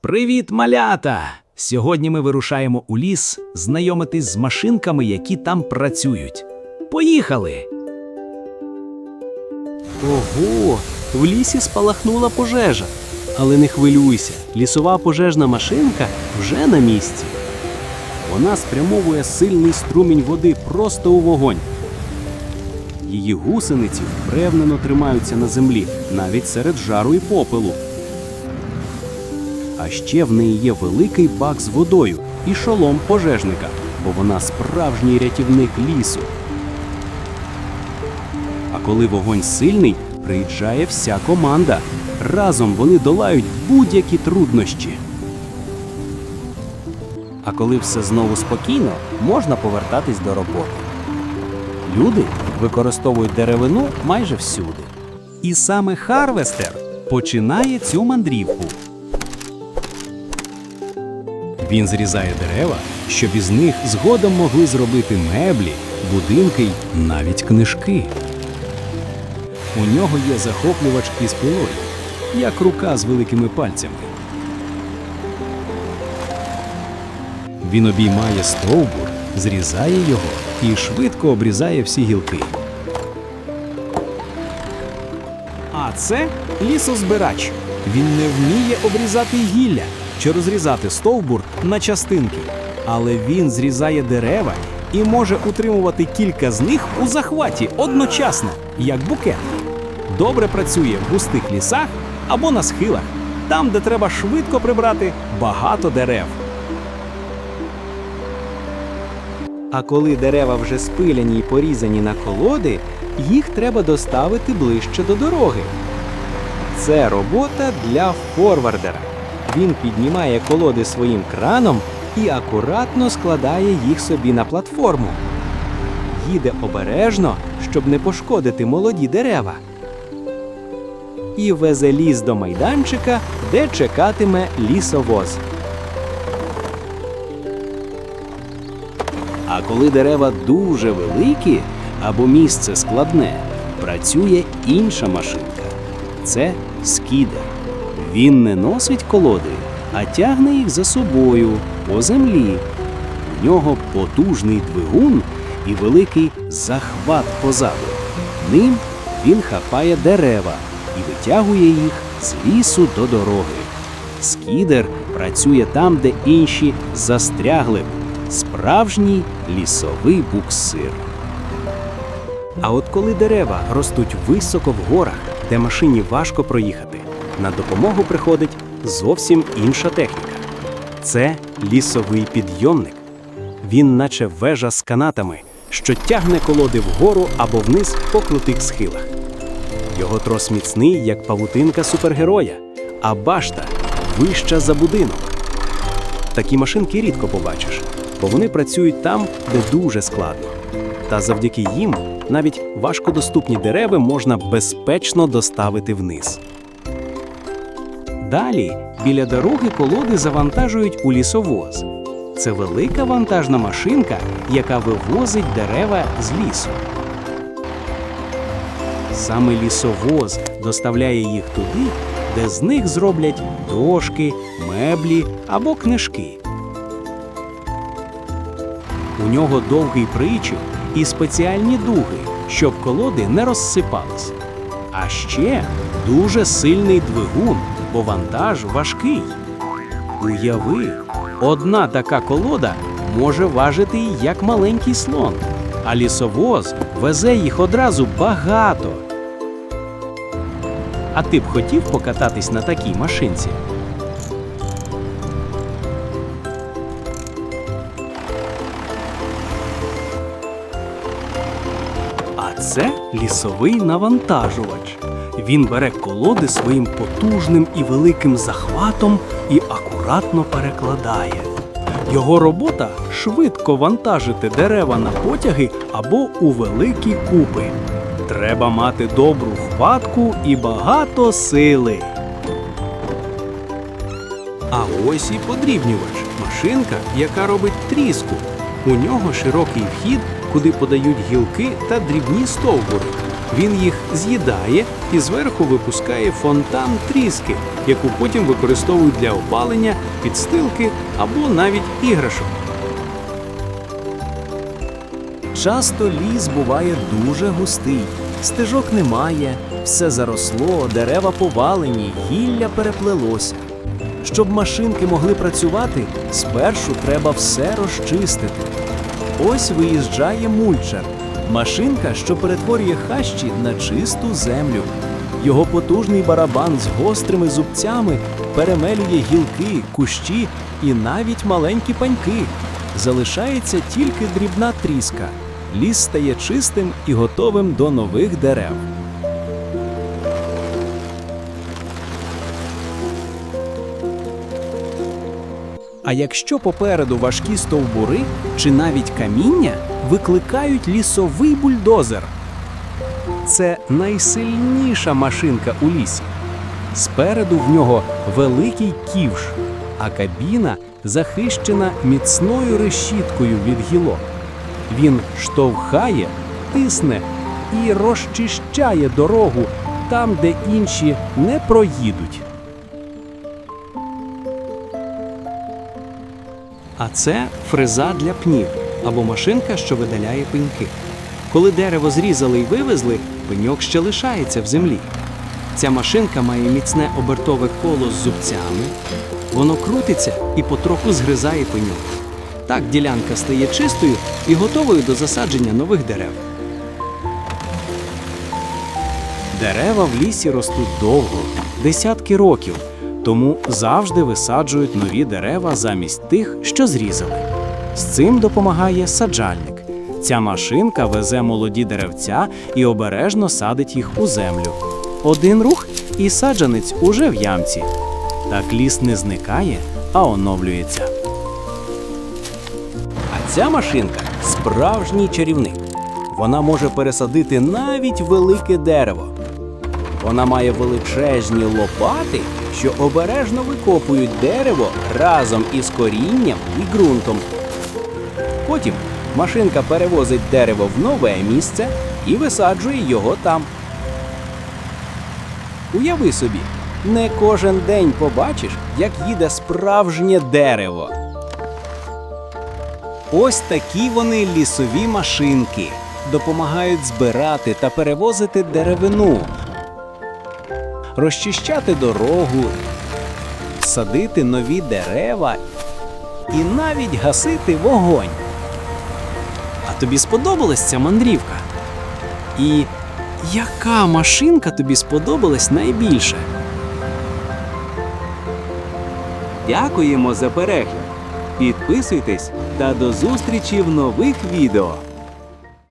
Привіт, малята! Сьогодні ми вирушаємо у ліс знайомитись з машинками, які там працюють. Поїхали! Ого, в лісі спалахнула пожежа. Але не хвилюйся, лісова пожежна машинка вже на місці. Вона спрямовує сильний струмінь води просто у вогонь. Її гусениці впевнено тримаються на землі, навіть серед жару і попелу. А ще в неї є великий бак з водою і шолом пожежника, бо вона справжній рятівник лісу. А коли вогонь сильний, приїжджає вся команда. Разом вони долають будь-які труднощі. А коли все знову спокійно, можна повертатись до роботи. Люди використовують деревину майже всюди. І саме Харвестер починає цю мандрівку. Він зрізає дерева, щоб із них згодом могли зробити меблі, будинки й навіть книжки. У нього є захоплювач із пилою, як рука з великими пальцями. Він обіймає стовбур, зрізає його і швидко обрізає всі гілки. А це лісозбирач. Він не вміє обрізати гілля чи розрізати стовбур на частинки, але він зрізає дерева і може утримувати кілька з них у захваті одночасно, як букет. Добре працює в густих лісах або на схилах, там, де треба швидко прибрати багато дерев. А коли дерева вже спиляні і порізані на колоди, їх треба доставити ближче до дороги. Це робота для форвардера. Він піднімає колоди своїм краном і акуратно складає їх собі на платформу. Їде обережно, щоб не пошкодити молоді дерева. І везе ліс до майданчика, де чекатиме лісовоз. А коли дерева дуже великі або місце складне, працює інша машинка. Це скідер. Він не носить колоди, а тягне їх за собою по землі. У нього потужний двигун і великий захват позаду. Ним він хапає дерева і витягує їх з лісу до дороги. Скідер працює там, де інші застрягли. Справжній лісовий буксир. А от коли дерева ростуть високо в горах, де машині важко проїхати, на допомогу приходить зовсім інша техніка. Це лісовий підйомник. Він, наче вежа з канатами, що тягне колоди вгору або вниз по крутих схилах. Його трос міцний, як павутинка супергероя, а башта вища за будинок. Такі машинки рідко побачиш, бо вони працюють там, де дуже складно. Та завдяки їм навіть важкодоступні дерева можна безпечно доставити вниз. Далі біля дороги колоди завантажують у лісовоз. Це велика вантажна машинка, яка вивозить дерева з лісу. Саме лісовоз доставляє їх туди, де з них зроблять дошки, меблі або книжки. У нього довгий причіп і спеціальні дуги, щоб колоди не розсипались. А ще дуже сильний двигун, бо вантаж важкий. Уяви, одна така колода може важити як маленький слон, а лісовоз везе їх одразу багато. А ти б хотів покататись на такій машинці? А це лісовий навантажувач. Він бере колоди своїм потужним і великим захватом і акуратно перекладає. Його робота швидко вантажити дерева на потяги або у великі купи. Треба мати добру хватку і багато сили. А ось і подрібнювач машинка, яка робить тріску. У нього широкий вхід, куди подають гілки та дрібні стовбури. Він їх з'їдає і зверху випускає фонтан тріски, яку потім використовують для опалення, підстилки або навіть іграшок. Часто ліс буває дуже густий, стежок немає, все заросло, дерева повалені, гілля переплелося. Щоб машинки могли працювати, спершу треба все розчистити. Ось виїжджає мульчер машинка, що перетворює хащі на чисту землю. Його потужний барабан з гострими зубцями перемелює гілки, кущі і навіть маленькі паньки. Залишається тільки дрібна тріска. Ліс стає чистим і готовим до нових дерев. А якщо попереду важкі стовбури чи навіть каміння викликають лісовий бульдозер. Це найсильніша машинка у лісі. Спереду в нього великий ківш, а кабіна захищена міцною решіткою від гілок. Він штовхає, тисне і розчищає дорогу там, де інші не проїдуть. А це фреза для пнів або машинка, що видаляє пеньки. Коли дерево зрізали і вивезли, пеньок ще лишається в землі. Ця машинка має міцне обертове коло з зубцями. Воно крутиться і потроху згризає пеньок. Так ділянка стає чистою і готовою до засадження нових дерев. Дерева в лісі ростуть довго, десятки років, тому завжди висаджують нові дерева замість тих, що зрізали. З цим допомагає саджальник. Ця машинка везе молоді деревця і обережно садить їх у землю. Один рух і саджанець уже в ямці. Так ліс не зникає, а оновлюється. А ця машинка справжній чарівник. Вона може пересадити навіть велике дерево. Вона має величезні лопати, що обережно викопують дерево разом із корінням і ґрунтом. Потім машинка перевозить дерево в нове місце і висаджує його там. Уяви собі, не кожен день побачиш, як їде справжнє дерево. Ось такі вони лісові машинки. Допомагають збирати та перевозити деревину, розчищати дорогу, садити нові дерева і навіть гасити вогонь. А тобі сподобалась ця мандрівка? І яка машинка тобі сподобалась найбільше? Дякуємо за перегляд. Підписуйтесь та до зустрічі в нових відео.